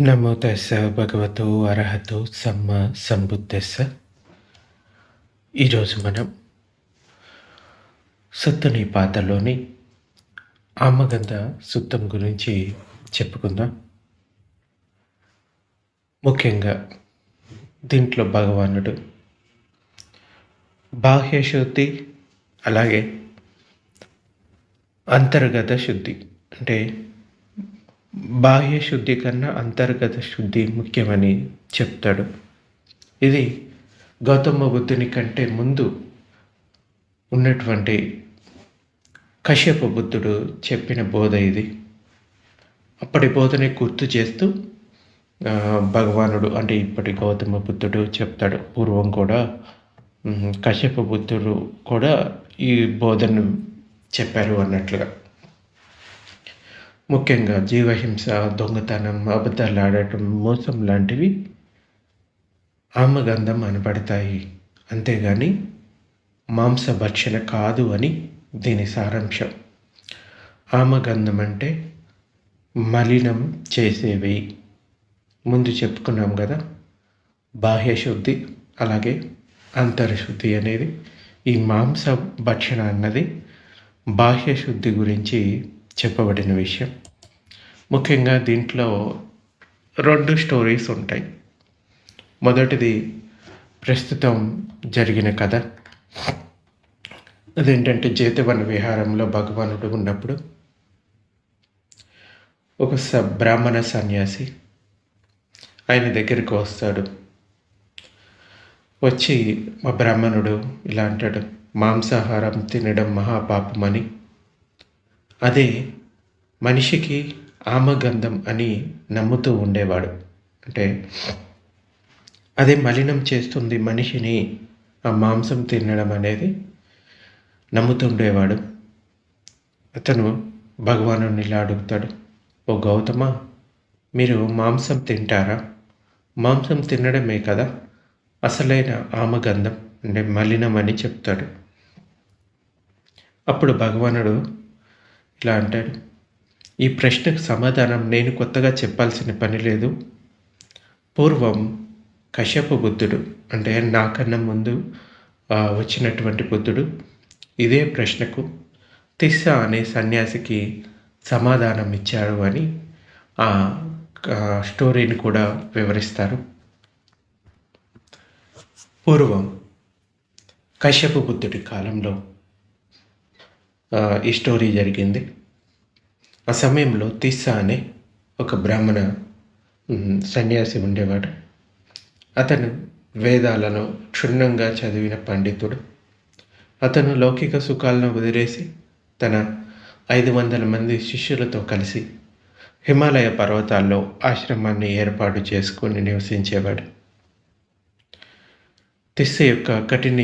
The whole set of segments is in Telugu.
నమో తస్స భగవతో అర్హతో సమ్మ సంబుద్ధస్స. ఈరోజు మనం సత్తుని పాతలోని ఆమగంధ సుత్తం గురించి చెప్పుకుందాం. ముఖ్యంగా దీంట్లో భగవానుడు బాహ్య శుద్ధి అలాగే అంతర్గత శుద్ధి అంటే బాహ్య శుద్ధి కన్నా అంతర్గత శుద్ధి ముఖ్యమని చెప్తాడు. ఇది గౌతమ బుద్ధుని కంటే ముందు ఉన్నటువంటి కశ్యప బుద్ధుడు చెప్పిన బోధ ఇది. అప్పటి బోధని గుర్తు చేస్తూ భగవానుడు అంటే ఇప్పటి గౌతమ బుద్ధుడు చెప్తాడు. పూర్వం కూడా కశ్యప బుద్ధుడు కూడా ఈ బోధను చెప్పారు అన్నట్లుగా. ముఖ్యంగా జీవహింస దొంగతనం అబద్ధాలు ఆడటం మోసం లాంటివి ఆమగంధం అనబడతాయి. అంతేగాని మాంసభక్షణ కాదు అని దీని సారాంశం. ఆమగంధం అంటే మలినం చేసేవి. ముందు చెప్పుకున్నాం కదా బాహ్య శుద్ధి అలాగే అంతర్శుద్ధి అనేది. ఈ మాంస భక్షణ అన్నది బాహ్య శుద్ధి గురించి చెప్పబడిన విషయం. ముఖ్యంగా దీంట్లో రెండు స్టోరీస్ ఉంటాయి. మొదటిది ప్రస్తుతం జరిగిన కథ. అదేంటంటే జేతవన విహారంలో భగవానుడు ఉన్నప్పుడు ఒక స బ్రాహ్మణ సన్యాసి ఆయన దగ్గరికి వస్తాడు. వచ్చి మా బ్రాహ్మణుడు ఇలా అంటాడు మాంసాహారం తినడం మహాపాపమని. అదే మనిషికి ఆమగంధం అని నమ్ముతూ ఉండేవాడు. అంటే అదే మలినం చేస్తుంది మనిషిని ఆ మాంసం తినడం అనేది నమ్ముతుండేవాడు అతను భగవాను ఇలా అడుగుతాడు ఓ గౌతమ మీరు మాంసం తింటారా? మాంసం తినడమే కదా అసలైన ఆమగంధం అంటే మలినం అని చెప్తాడు. అప్పుడు భగవానుడు ఇలా అంటాడు ఈ ప్రశ్నకు సమాధానం నేను కొత్తగా చెప్పాల్సిన పని లేదు. పూర్వం కశ్యప బుద్ధుడు అంటే నాకన్నా ముందు వచ్చినటువంటి బుద్ధుడు ఇదే ప్రశ్నకు తిస్స అనే సన్యాసికి సమాధానం ఇచ్చాడు అని ఆ స్టోరీని కూడా వివరిస్తారు. పూర్వం కశ్యప బుద్ధుడి కాలంలో ఈ స్టోరీ జరిగింది. ఆ సమయంలో తిస్స అనే ఒక బ్రాహ్మణ సన్యాసి ఉండేవాడు. అతను వేదాలను క్షుణ్ణంగా చదివిన పండితుడు. అతను లౌకిక సుఖాలను వదిలేసి తన ఐదు వందల మంది శిష్యులతో కలిసి హిమాలయ పర్వతాల్లో ఆశ్రమాన్ని ఏర్పాటు చేసుకొని నివసించేవాడు. తిస్స యొక్క కఠిన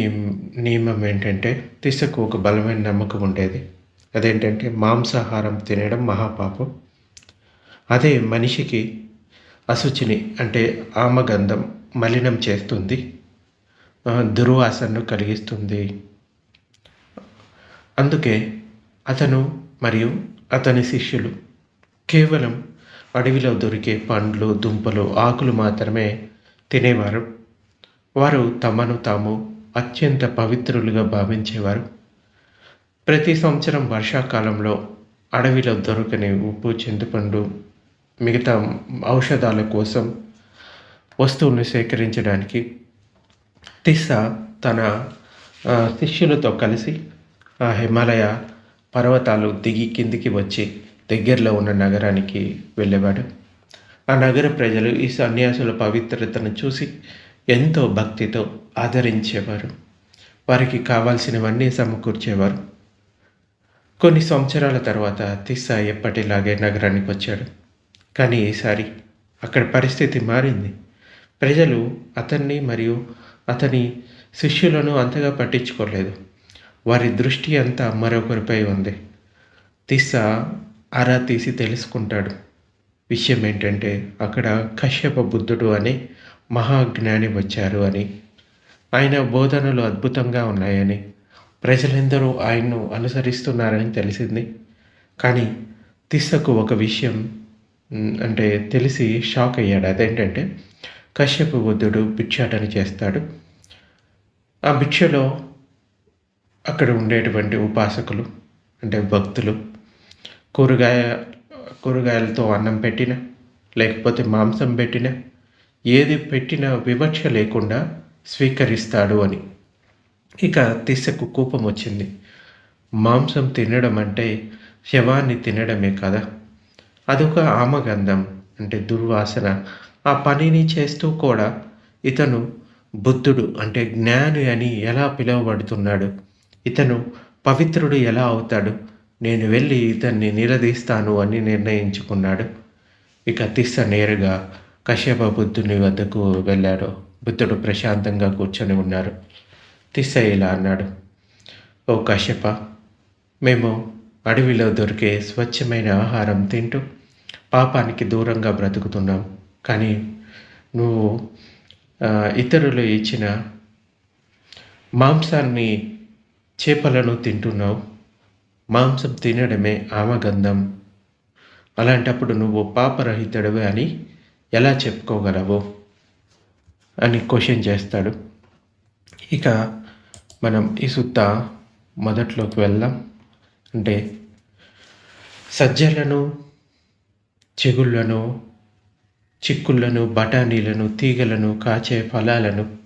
నియమం ఏంటంటే తిస్సకు ఒక బలమైన నమ్మకం ఉండేది. అదేంటంటే మాంసాహారం తినడం మహాపాపం. అదే మనిషికి అశుచిని అంటే ఆమగంధం మలినం చేస్తుంది దుర్వాసనను కలిగిస్తుంది. అందుకే అతను మరియు అతని శిష్యులు కేవలం అడవిలో దొరికే పండ్లు దుంపలు ఆకులు మాత్రమే తినేవారు. వారు తమను తాము అత్యంత పవిత్రులుగా భావించేవారు. ప్రతి సంవత్సరం వర్షాకాలంలో అడవిలో దొరకని ఉప్పు చింతపండు మిగతా ఔషధాల కోసం వస్తువులను సేకరించడానికి తిస్స తన శిష్యులతో కలిసి ఆ హిమాలయ పర్వతాలు దిగి కిందికి వచ్చి దగ్గరలో ఉన్న నగరానికి వెళ్ళేవాడు. ఆ నగర ప్రజలు ఈ సన్యాసుల పవిత్రతను చూసి ఎంతో భక్తితో ఆదరించేవారు. వారికి కావాల్సినవన్నీ సమకూర్చేవారు. కొన్ని సంవత్సరాల తర్వాత తిస్సా ఎప్పటిలాగే నగరానికి వచ్చాడు. కానీ ఈసారి అక్కడ పరిస్థితి మారింది. ప్రజలు అతన్ని మరియు అతని శిష్యులను అంతగా పట్టించుకోలేదు. వారి దృష్టి అంతా మరొకరిపై ఉంది. తిస్సా ఆరా తీసి తెలుసుకుంటాడు. విషయం ఏంటంటే అక్కడ కశ్యప బుద్ధుడు అనే మహాజ్ఞాని వచ్చారు అని. ఆయన బోధనలు అద్భుతంగా ఉన్నాయని ప్రజలందరూ ఆయన్ను అనుసరిస్తున్నారని తెలిసింది. కానీ తిస్సకు ఒక విషయం అంటే తెలిసి షాక్ అయ్యాడు. అదేంటంటే కశ్యప బుద్ధుడు భిక్షాటన చేస్తాడు. ఆ భిక్షలో అక్కడ ఉండేటువంటి ఉపాసకులు అంటే భక్తులు కూరగాయ కూరగాయలతో అన్నం పెట్టిన లేకపోతే మాంసం పెట్టిన ఏది పెట్టినా వివక్ష లేకుండా స్వీకరిస్తాడు అని. ఇక తిస్సకు కోపం వచ్చింది మాంసం తినడం అంటే శవాన్ని తినడమే కదా? అదొక ఆమగంధం అంటే దుర్వాసన. ఆ పనిని చేస్తూ కూడా ఇతను బుద్ధుడు అంటే జ్ఞాని అని ఎలా పిలువబడుతున్నాడు? ఇతను పవిత్రుడు ఎలా అవుతాడు? నేను వెళ్ళి ఇతన్ని నిలదీస్తాను అని నిర్ణయించుకున్నాడు. ఇక తిస్స నేరుగా కశ్యప బుద్ధుని వద్దకు వెళ్ళాడు. బుద్ధుడు ప్రశాంతంగా కూర్చొని ఉన్నారు. తిస్స ఇలా అన్నాడు. ఓ కశ్యప మేము అడవిలో దొరికే స్వచ్ఛమైన ఆహారం తింటూ పాపానికి దూరంగా బ్రతుకుతున్నాం. కానీ నువ్వు ఇతరులు ఇచ్చిన మాంసాన్ని చేపలను తింటున్నావు. మాంసం తినడమే ఆమగంధం. అలాంటప్పుడు నువ్వు పాపరహితుడవే అని ఎలా చెప్పుకోగలవు? అని క్వశ్చన్ చేస్తాడు. ఇక మనం ఈ సుత్త మొదట్లోకి వెళ్దాం. అంటే సజ్జలను చెగుళ్ళను చిక్కుళ్ళను బఠానీలను తీగలను కాచే ఫలాలను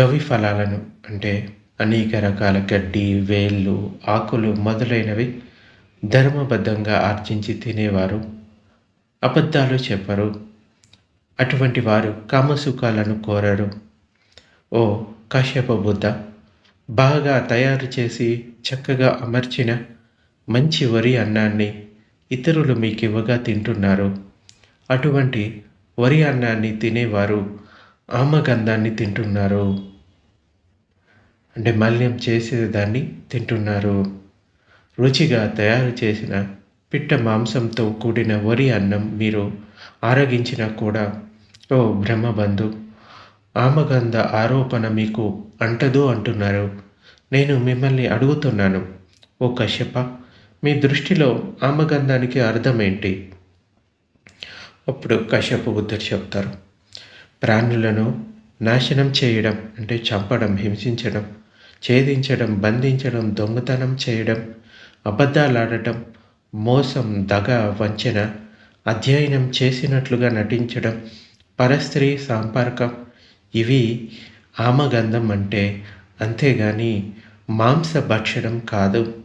గవి ఫలాలను అంటే అనేక రకాల గడ్డి వేళ్ళు ఆకులు మొదలైనవి ధర్మబద్ధంగా ఆర్జించి తినేవారు. అబద్ధాలు చెప్పరు. అటువంటి వారు కామసుఖాలను కోరరు. ఓ కాశ్యప బుద్ధ బాగా తయారు చేసి చక్కగా అమర్చిన మంచి వరి అన్నాన్ని ఇతరులు మీకు ఇవ్వగా తింటున్నారు. అటువంటి వరి అన్నాన్ని తినేవారు ఆమగంధాన్ని తింటున్నారు. అంటే మల్యం చేసేదాన్ని తింటున్నారు. రుచిగా తయారు చేసిన పిట్ట మాంసంతో కూడిన వరి అన్నం మీరు ఆరగించినా కూడా ఓ బ్రహ్మబంధు ఆమగంధ ఆరోపణ మీకు అంటదు అంటున్నారు. నేను మిమ్మల్ని అడుగుతున్నాను. ఓ కశ్యప మీ దృష్టిలో ఆమగంధానికి అర్థం ఏంటి అప్పుడు కశ్యప బుద్ధుడు చెప్తారు. ప్రాణులను నాశనం చేయడం అంటే చంపడం హింసించడం ఛేదించడం బంధించడం దొంగతనం చేయడం అబద్ధాలాడటం మోసం దగ వంచన అధ్యయనం చేసినట్లుగా నటించడం పరస్త్రీ సంపర్కం ఇవి ఆమగంధం అంటే అంతేగాని మాంస భక్షణం కాదు.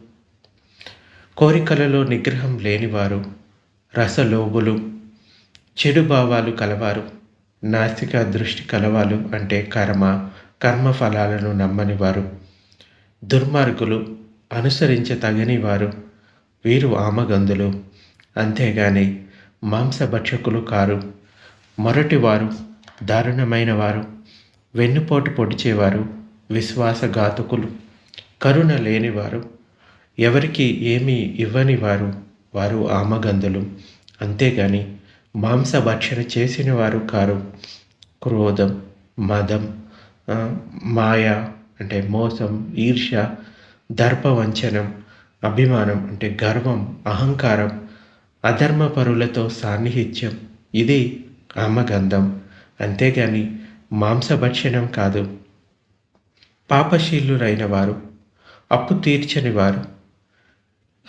కోరికలలో నిగ్రహం లేనివారు రసలోబులు చెడు భావాలు కలవారు నాస్తిక దృష్టి కలవాలు అంటే కర్మ కర్మ ఫలాలను నమ్మని వారు దుర్మార్గులు అనుసరించతగని వారు వీరు ఆమగందులు అంతేగాని మాంసభక్షకులు కారు. మొరటివారు దారుణమైన వారు వెన్నుపోటు పొడిచేవారు విశ్వాసఘాతకులు కరుణ లేనివారు ఎవరికి ఏమీ ఇవ్వని వారు వారు ఆమగందులు. అంతేగాని మాంసభక్షణ చేసిన వారు కారు క్రోధం మదం మాయ అంటే మోసం ఈర్ష్య దర్పవంచనం అభిమానం అంటే గర్వం అహంకారం అధర్మపరులతో సాన్నిహిత్యం. ఇది ఆమగంధం. అంతేగాని మాంసభక్షణం కాదు. పాపశీలురైన వారు అప్పు తీర్చని వారు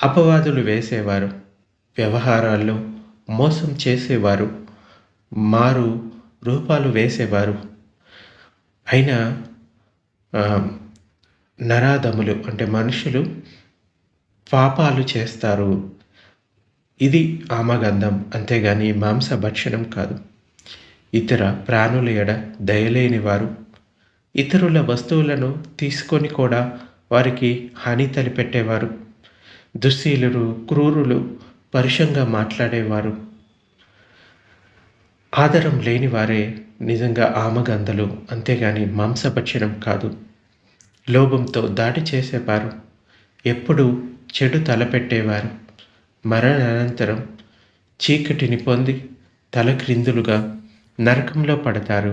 అపవాదులు వేసేవారు వ్యవహారాల్లో మోసం చేసేవారు మారు రూపాలు వేసేవారు. అయినా నరాధములు అంటే మనుషులు పాపాలు చేస్తారు. ఇది ఆమగంధం అంతేగాని మాంస భక్షణం కాదు. ఇతర ప్రాణుల ఎడ దయలేని వారు ఇతరుల వస్తువులను తీసుకొని కూడా వారికి హాని తలిపెట్టేవారు దుశ్శీలురు క్రూరులు పరుషంగా మాట్లాడేవారు. ఆదరం లేని వారే నిజంగా ఆమగంధలు అంతేగాని మాంసభక్షణం కాదు. లోభంతో దాడి చేసేవారు ఎప్పుడూ చెడు తలపెట్టేవారు. మరణానంతరం చీకటిని పొంది తలక్రిందులుగా నరకంలో పడతారు.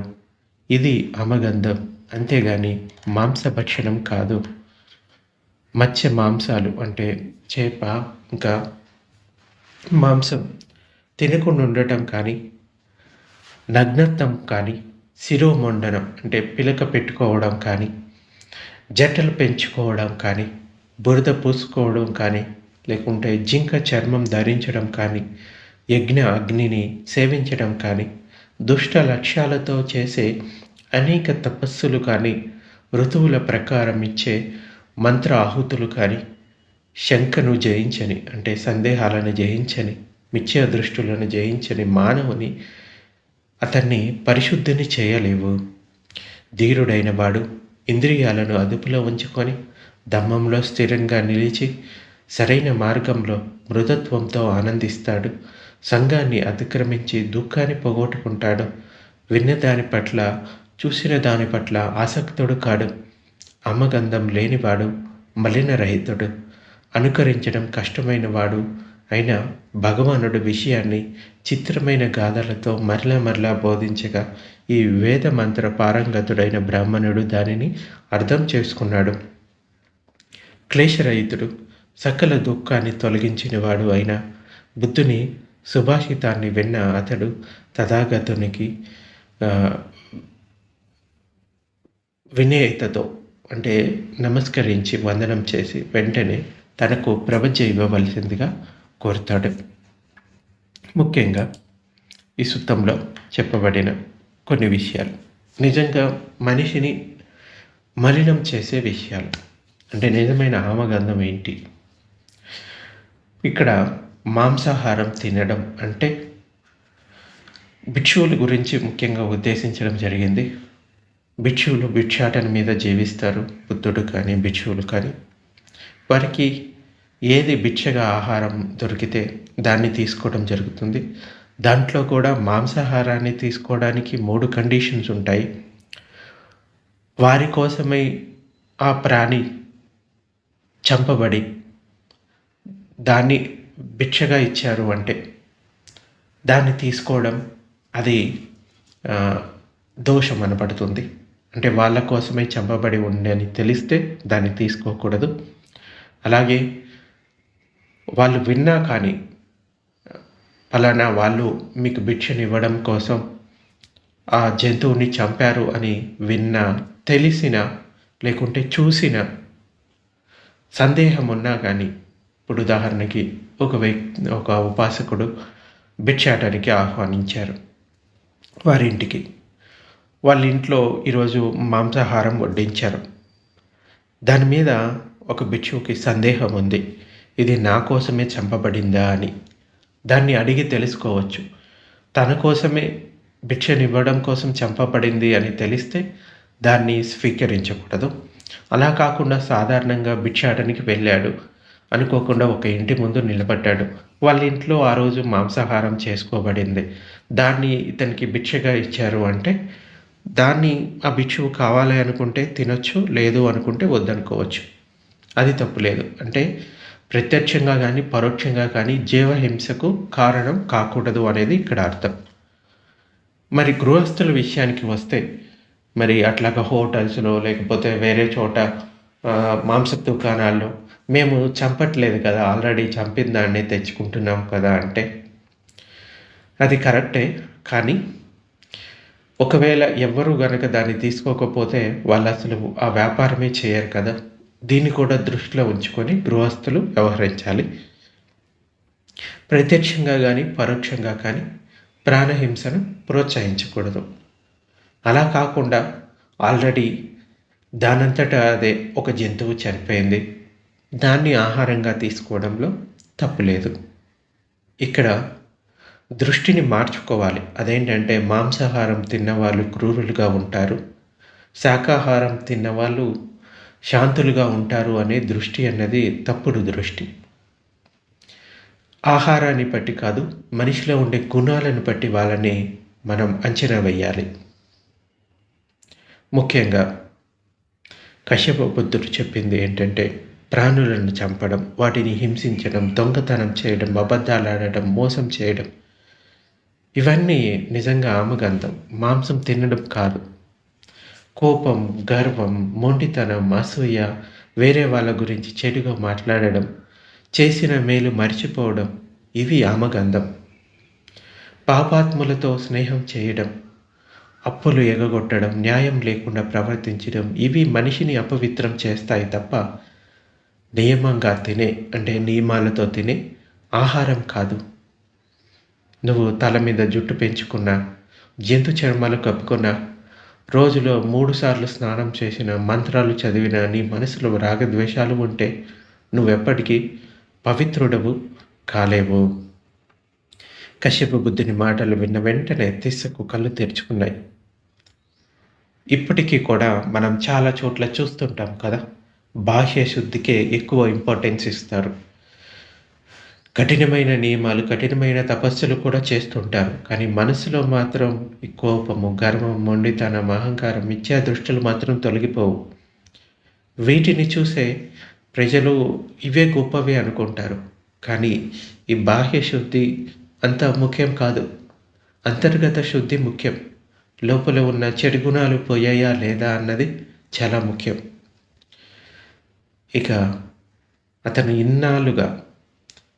ఇది అమగంధం. అంతేగాని మాంసభక్షణం కాదు. మత్స్య మాంసాలు అంటే చేప ఇంకా మాంసం తినకుండా ఉండటం కానీ నగ్నత్వం కానీ శిరోమండనం అంటే పిలక పెట్టుకోవడం కానీ జట్టలు పెంచుకోవడం కానీ బురద పూసుకోవడం కానీ లేకుంటే జింక చర్మం ధరించడం కానీ యజ్ఞ అగ్నిని సేవించడం కానీ దుష్ట లక్ష్యాలతో చేసే అనేక తపస్సులు కానీ ఋతువుల ప్రకారం ఇచ్చే మంత్ర ఆహుతులు కానీ శంకను జయించని అంటే సందేహాలను జయించని మిథ్యా దృష్టులను జయించని మానవుని అతన్ని పరిశుద్ధిని చేయలేవు. ధీరుడైన వాడు ఇంద్రియాలను అదుపులో ఉంచుకొని దమ్మంలో స్థిరంగా నిలిచి సరైన మార్గంలో మృదత్వంతో ఆనందిస్తాడు. సంఘాన్ని అతిక్రమించి దుఃఖాన్ని పోగొట్టుకుంటాడు. విన్న దాని పట్ల చూసిన దాని పట్ల ఆసక్తుడు కాడు. అమ్మగంధం లేనివాడు మలినరహితుడు. అనుకరించడం కష్టమైన వాడు అయినా భగవానుడు విషయాన్ని చిత్రమైన గాథలతో మరలా మరలా బోధించగా ఈ వేద మంత్ర పారంగతుడైన బ్రాహ్మణుడు దానిని అర్థం చేసుకున్నాడు. క్లేశరహితుడు సకల దుఃఖాన్ని తొలగించినవాడు అయిన బుద్ధుని సుభాషితాన్ని విన్న అతడు తథాగతునికి వినేయతతో అంటే నమస్కరించి వందనం చేసి వెంటనే తనకు ప్రవజ్య ఇవ్వవలసిందిగా కోరుతాడు. ముఖ్యంగా ఈ సుత్తంలో చెప్పబడిన కొన్ని విషయాలు. నిజంగా మనిషిని మలినం చేసే విషయాలు. అంటే నిజమైన ఆమగంధం ఏంటి? ఇక్కడ మాంసాహారం తినడం అంటే భిక్షువుల గురించి ముఖ్యంగా ఉద్దేశించడం జరిగింది. భిక్షువులు భిక్షాటన మీద జీవిస్తారు. బుద్ధుడు కానీ భిక్షువులు కానీ. వారికి ఏది భిక్షగా ఆహారం దొరికితే దాన్ని తీసుకోవడం జరుగుతుంది. దాంట్లో కూడా మాంసాహారాన్ని తీసుకోవడానికి మూడు కండిషన్స్ ఉంటాయి. వారి కోసమై ఆ ప్రాణి చంపబడి దాన్ని భిక్షగా ఇచ్చారు అంటే దాన్ని తీసుకోవడం అది దోషం అనబడుతుంది. అంటే వాళ్ళ కోసమే చంపబడి ఉండని తెలిస్తే దాన్ని తీసుకోకూడదు. అలాగే వాళ్ళు విన్నా కానీ ఫలానా వాళ్ళు మీకు భిక్షనివ్వడం కోసం ఆ జంతువుని చంపారు అని విన్న తెలిసిన లేకుంటే చూసిన సందేహం ఉన్నా కానీ ఇప్పుడు ఉదాహరణకి ఒక వ్యక్తి ఒక ఉపాసకుడు భిక్షాటానికి ఆహ్వానించారు వారి ఇంటికి వాళ్ళ ఇంట్లో ఈరోజు మాంసాహారం వడ్డించారు. దాని మీద ఒక భిక్షువుకి సందేహం ఉంది. ఇది నా కోసమే చంపబడిందా అని. దాన్ని అడిగి తెలుసుకోవచ్చు. తన కోసమే భిక్షనివ్వడం కోసం చంపబడింది అని తెలిస్తే దాన్ని స్వీకరించకూడదు. అలా కాకుండా సాధారణంగా భిక్షాటనికి వెళ్ళాడు అనుకోకుండా ఒక ఇంటి ముందు నిలబడ్డాడు. వాళ్ళ ఇంట్లో ఆ రోజు మాంసాహారం చేసుకోబడింది. దాన్ని ఇతనికి భిక్షగా ఇచ్చారు అంటే దాన్ని ఆ భిక్షువు కావాలి అనుకుంటే తినొచ్చు లేదు అనుకుంటే వద్దనుకోవచ్చు. అది తప్పు లేదు అంటే ప్రత్యక్షంగా కానీ పరోక్షంగా కానీ జీవహింసకు కారణం కాకూడదు అనేది ఇక్కడ అర్థం. మరి గృహస్థుల విషయానికి వస్తే మరి అట్లాగా హోటల్స్లో లేకపోతే వేరే చోట మాంస దుకాణాల్లో మేము చంపట్లేదు కదా ఆల్రెడీ చంపిన దాన్ని తెచ్చుకుంటున్నాం కదా అంటే అది కరెక్టే కానీ ఒకవేళ ఎవ్వరూ గనక దాన్ని తీసుకోకపోతే వాళ్ళు అసలు ఆ వ్యాపారమే చేయరు కదా. దీన్ని కూడా దృష్టిలో ఉంచుకొని గృహస్థులు వ్యవహరించాలి. ప్రత్యక్షంగా కానీ పరోక్షంగా కానీ ప్రాణహింసను ప్రోత్సహించకూడదు. అలా కాకుండా ఆల్రెడీ దానంతటా అదే ఒక జంతువు చనిపోయింది. దాన్ని ఆహారంగా తీసుకోవడంలో తప్పులేదు. ఇక్కడ దృష్టిని మార్చుకోవాలి. అదేంటంటే మాంసాహారం తిన్నవాళ్ళు క్రూరులుగా ఉంటారు. శాకాహారం తిన్నవాళ్ళు శాంతులుగా ఉంటారు అనే దృష్టి అన్నది తప్పుడు దృష్టి. ఆహారాన్ని బట్టి కాదు మనిషిలో ఉండే గుణాలను బట్టి వాళ్ళని మనం అంచనా వేయాలి. ముఖ్యంగా కశ్యప బుద్ధుడు చెప్పింది ఏంటంటే ప్రాణులను చంపడం వాటిని హింసించడం దొంగతనం చేయడం అబద్ధాలు మోసం చేయడం. ఇవన్నీ నిజంగా ఆమగంధం. మాంసం తినడం కాదు. కోపం గర్వం మొండితనం అసూయ వేరే వాళ్ళ గురించి చెడుగా మాట్లాడడం చేసిన మేలు మర్చిపోవడం ఇవి ఆమగంధం. పాపాత్ములతో స్నేహం చేయడం అప్పులు ఎగగొట్టడం న్యాయం లేకుండా ప్రవర్తించడం ఇవి మనిషిని అపవిత్రం చేస్తాయి తప్ప నియమంగా తినే అంటే నియమాలతో తినే ఆహారం కాదు. నువ్వు తల మీద జుట్టు పెంచుకున్నా జంతు చర్మాలు కప్పుకున్నా రోజులో మూడుసార్లు స్నానం చేసిన మంత్రాలు చదివిన నీ మనసులో రాగద్వేషాలు ఉంటే నువ్వెప్పటికీ పవిత్రుడవు కాలేవు. కశ్యప బుద్ధుని మాటలు విన్న వెంటనే తిస్సకు కళ్ళు తెరుచుకున్నాయి. ఇప్పటికీ కూడా మనం చాలా చోట్ల చూస్తుంటాం కదా. బాహ్య శుద్ధికే ఎక్కువ ఇంపార్టెన్స్ ఇస్తారు. కఠినమైన నియమాలు కఠినమైన తపస్సులు కూడా చేస్తుంటారు. కానీ మనసులో మాత్రం ఈ కోపము గర్వం మొండితనం అహంకారం మిథ్యా దృష్టిలు మాత్రం తొలగిపోవు. వీటిని చూసే ప్రజలు ఇవే గొప్పవి అనుకుంటారు. కానీ ఈ బాహ్య శుద్ధి అంత ముఖ్యం కాదు. అంతర్గత శుద్ధి ముఖ్యం. లోపల ఉన్న చెడు గుణాలు పోయాయా లేదా అన్నది చాలా ముఖ్యం. ఇక అతను ఇన్నాళ్ళుగా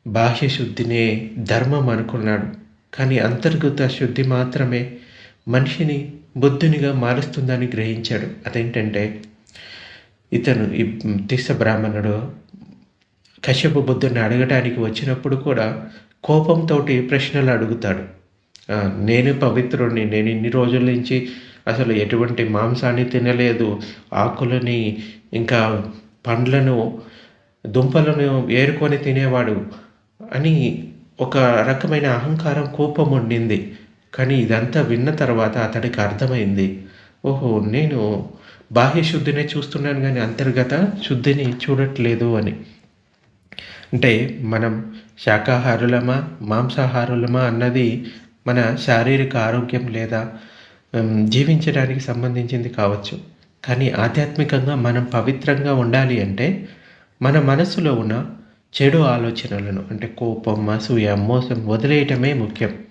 బాహ్య శుద్ధినే ధర్మం అనుకున్నాడు. కానీ అంతర్గత శుద్ధి మాత్రమే మనిషిని బుద్ధునిగా మారుస్తుందని గ్రహించాడు. అదేంటంటే ఇతను ఈ తిస్స బ్రాహ్మణుడు కశ్యప బుద్ధుని అడగటానికి వచ్చినప్పుడు కూడా కోపంతో ప్రశ్నలు అడుగుతాడు. నేను పవిత్రుడిని నేను ఇన్ని రోజుల నుంచి అసలు ఎటువంటి మాంసాన్ని తినలేదు. ఆకులని ఇంకా పండ్లను దుంపలను ఏరుకొని తినేవాడు అని ఒక రకమైన అహంకారం కోపం ఉండింది. కానీ ఇదంతా విన్న తర్వాత అతడికి అర్థమైంది. ఓహో నేను బాహ్య శుద్ధినే చూస్తున్నాను కానీ అంతర్గత శుద్ధిని చూడట్లేదు అని. అంటే మనం శాకాహారులమా మాంసాహారులమా అన్నది మన శారీరక ఆరోగ్యం లేదా జీవించడానికి సంబంధించింది కావచ్చు. కానీ ఆధ్యాత్మికంగా మనం పవిత్రంగా ఉండాలి అంటే మన మనసులో ఉన్న చెడు ఆలోచనలను అంటే కోపం అసూయ మోసం వదిలేయటమే ముఖ్యం.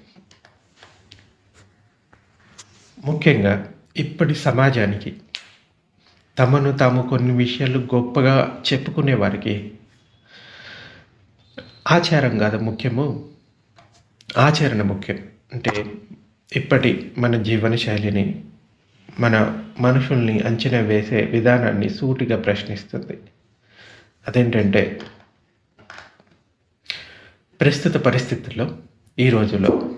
ముఖ్యంగా ఇప్పటి సమాజానికి తమను తాము కొన్ని విషయాలు గొప్పగా చెప్పుకునే వారికి ఆచారం కాదు ముఖ్యము ఆచరణ ముఖ్యం. అంటే ఇప్పటి మన జీవన శైలిని మన మనుషుల్ని అంచనా వేసే విధానాన్ని సూటిగా ప్రశ్నిస్తుంది. అదేంటంటే ప్రస్తుత పరిస్థితుల్లో ఈ రోజులో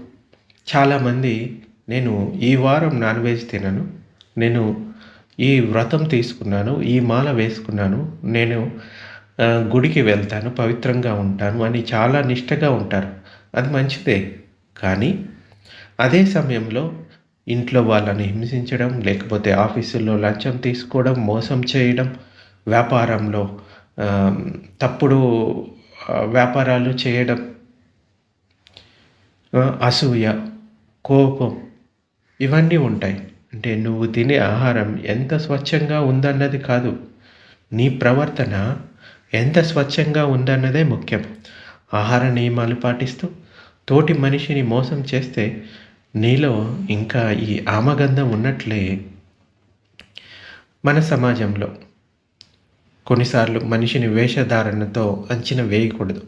చాలామంది నేను ఈ వారం నాన్ వెజ్ తినను నేను ఈ వ్రతం తీసుకున్నాను ఈ మాల వేసుకున్నాను నేను గుడికి వెళ్తాను పవిత్రంగా ఉంటాను అని చాలా నిష్టగా ఉంటారు. అది మంచిదే. కానీ అదే సమయంలో ఇంట్లో వాళ్ళని హింసించడం లేకపోతే ఆఫీసుల్లో లంచం తీసుకోవడం మోసం చేయడం వ్యాపారంలో తప్పుడు వ్యాపారాలు చేయడం అసూయ కోపం ఇవన్నీ ఉంటాయి. అంటే నువ్వు తినే ఆహారం ఎంత స్వచ్ఛంగా ఉందన్నది కాదు. నీ ప్రవర్తన ఎంత స్వచ్ఛంగా ఉందన్నదే ముఖ్యం. ఆహార నియమాలు పాటిస్తూ తోటి మనిషిని మోసం చేస్తే నీలో ఇంకా ఈ ఆమగంధం ఉన్నట్లే మన సమాజంలో. కొన్నిసార్లు మనిషిని వేషధారణతో అంచనా వేయకూడదు.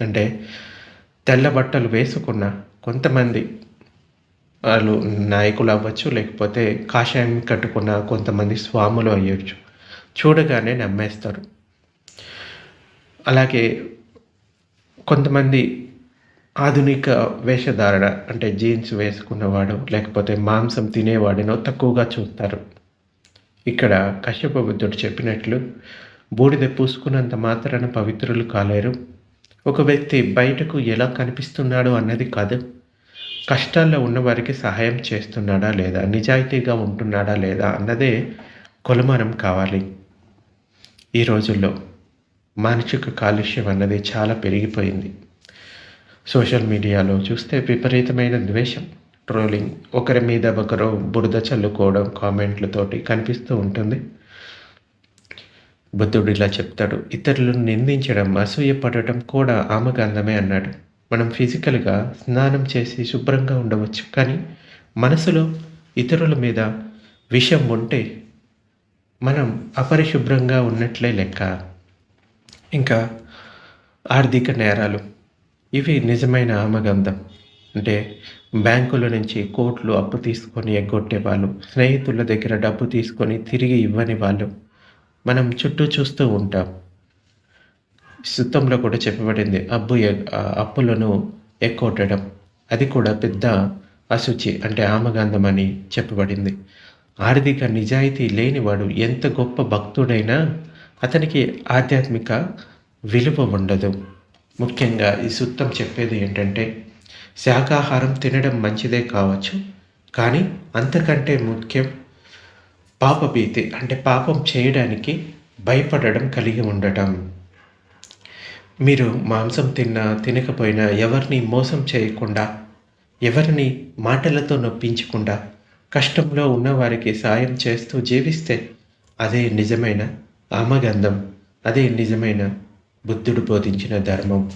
అంటే తెల్ల బట్టలు వేసుకున్న కొంతమంది వాళ్ళు నాయకులు అవ్వచ్చు లేకపోతే కాషాయం కట్టుకున్న కొంతమంది స్వాములు అయ్యొచ్చు. చూడగానే నమ్మేస్తారు. అలాగే కొంతమంది ఆధునిక వేషధారణ అంటే జీన్స్ వేసుకున్నవాడు లేకపోతే మాంసం తినేవాడినో తక్కువగా చూస్తారు. ఇక్కడ కశ్యప బుద్ధుడు చెప్పినట్లు బూడిద పూసుకున్నంత మాత్రాన పవిత్రులు కాలేరు. ఒక వ్యక్తి బయటకు ఎలా కనిపిస్తున్నాడు అన్నది కాదు. కష్టాల్లో ఉన్నవారికి సహాయం చేస్తున్నాడా లేదా? నిజాయితీగా ఉంటున్నాడా లేదా అన్నదే కొలమానం కావాలి. ఈ రోజుల్లో మానసిక కాలుష్యం అన్నది చాలా పెరిగిపోయింది. సోషల్ మీడియాలో చూస్తే విపరీతమైన ద్వేషం ట్రోలింగ్ ఒకరి మీద ఒకరు బురద చల్లుకోవడం కామెంట్లతోటి కనిపిస్తూ ఉంటుంది. బుద్ధుడు ఇలా చెప్తాడు ఇతరులను నిందించడం అసూయపడటం కూడా ఆమగంధమే అన్నాడు. మనం ఫిజికల్గా స్నానం చేసి శుభ్రంగా ఉండవచ్చు కానీ మనసులో ఇతరుల మీద విషం ఉంటే మనం అపరిశుభ్రంగా ఉన్నట్లే లెక్క. ఇంకా ఆర్థిక నేరాలు ఇవి నిజమైన ఆమగంధం. అంటే బ్యాంకుల నుంచి కోట్లు అప్పు తీసుకొని ఎగ్గొట్టే వాళ్ళు స్నేహితుల దగ్గర డబ్బు తీసుకొని తిరిగి ఇవ్వని వాళ్ళు. మనం చుట్టూ చూస్తూ ఉంటాం. సుత్తంలో కూడా చెప్పబడింది అబ్బు ఆ అప్పులను ఎక్కొట్టడం అది కూడా పెద్ద అశుచి అంటే ఆమగంధం అని చెప్పబడింది. ఆర్థిక నిజాయితీ లేనివాడు ఎంత గొప్ప భక్తుడైనా అతనికి ఆధ్యాత్మిక విలువ ఉండదు. ముఖ్యంగా ఈ సుత్తం చెప్పేది ఏంటంటే శాకాహారం తినడం మంచిదే కావచ్చు కానీ అంతకంటే ముఖ్యం పాపభీతి అంటే పాపం చేయడానికి భయపడడం కలిగి ఉండటం. మీరు మాంసం తిన్నా తినకపోయినా ఎవరిని మోసం చేయకుండా ఎవరిని మాటలతో నొప్పించకుండా కష్టంలో ఉన్నవారికి సాయం చేస్తూ జీవిస్తే అదే నిజమైన ఆమగంధం అదే నిజమైన బుద్ధుడు బోధించిన ధర్మం.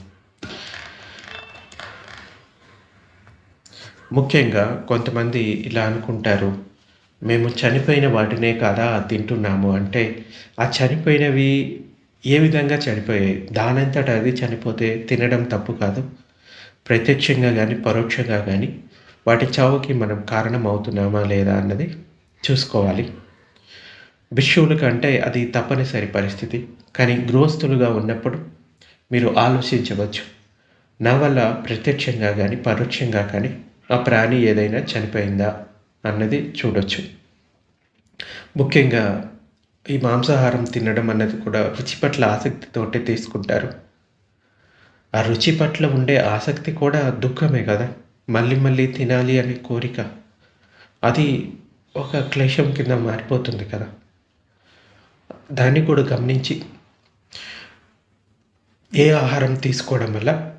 ముఖ్యంగా కొంతమంది ఇలా అనుకుంటారు మేము చనిపోయిన వాటినే కదా తింటున్నాము. అంటే ఆ చనిపోయినవి ఏ విధంగా చనిపోయాయి? దానంతట అది చనిపోతే తినడం తప్పు కాదు. ప్రత్యక్షంగా కానీ పరోక్షంగా కానీ వాటి చావుకి మనం కారణం అవుతున్నామా లేదా అన్నది చూసుకోవాలి. భిక్షువుల కంటే అది తప్పనిసరి పరిస్థితి. కానీ గృహస్థులుగా ఉన్నప్పుడు మీరు ఆలోచించవచ్చు. నా వల్ల ప్రత్యక్షంగా కానీ పరోక్షంగా కానీ ఆ ప్రాణి ఏదైనా చనిపోయిందా అన్నది చూడొచ్చు. ముఖ్యంగా ఈ మాంసాహారం తినడం అన్నది కూడా రుచి పట్ల ఆసక్తితోటే తీసుకుంటారు. ఆ రుచి పట్ల ఉండే ఆసక్తి కూడా దుఃఖమే కదా. మళ్ళీ మళ్ళీ తినాలి అనే కోరిక. అది ఒక క్లేశం కింద మారిపోతుంది కదా. దాన్ని కూడా గమనించి ఏ ఆహారం తీసుకోవడం వల్ల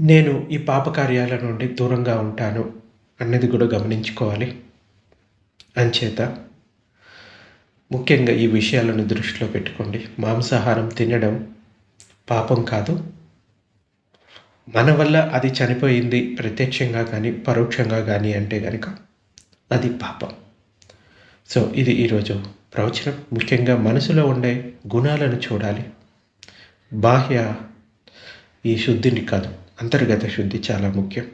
నేను ఈ పాపకార్యాల నుండి దూరంగా ఉంటాను అన్నది కూడా గమనించుకోవాలి. అంచేత ముఖ్యంగా ఈ విషయాలను దృష్టిలో పెట్టుకోండి. మాంసాహారం తినడం పాపం కాదు. మన వల్ల అది చనిపోయింది ప్రత్యక్షంగా కానీ పరోక్షంగా కానీ అంటే కనుక అది పాపం. సో ఇది ఈరోజు ప్రవచనం ముఖ్యంగా మనసులో ఉండే గుణాలను చూడాలి. బాహ్య ఈ శుద్ధిని కాదు అంతర్గత శుద్ధి చాలా ముఖ్యం.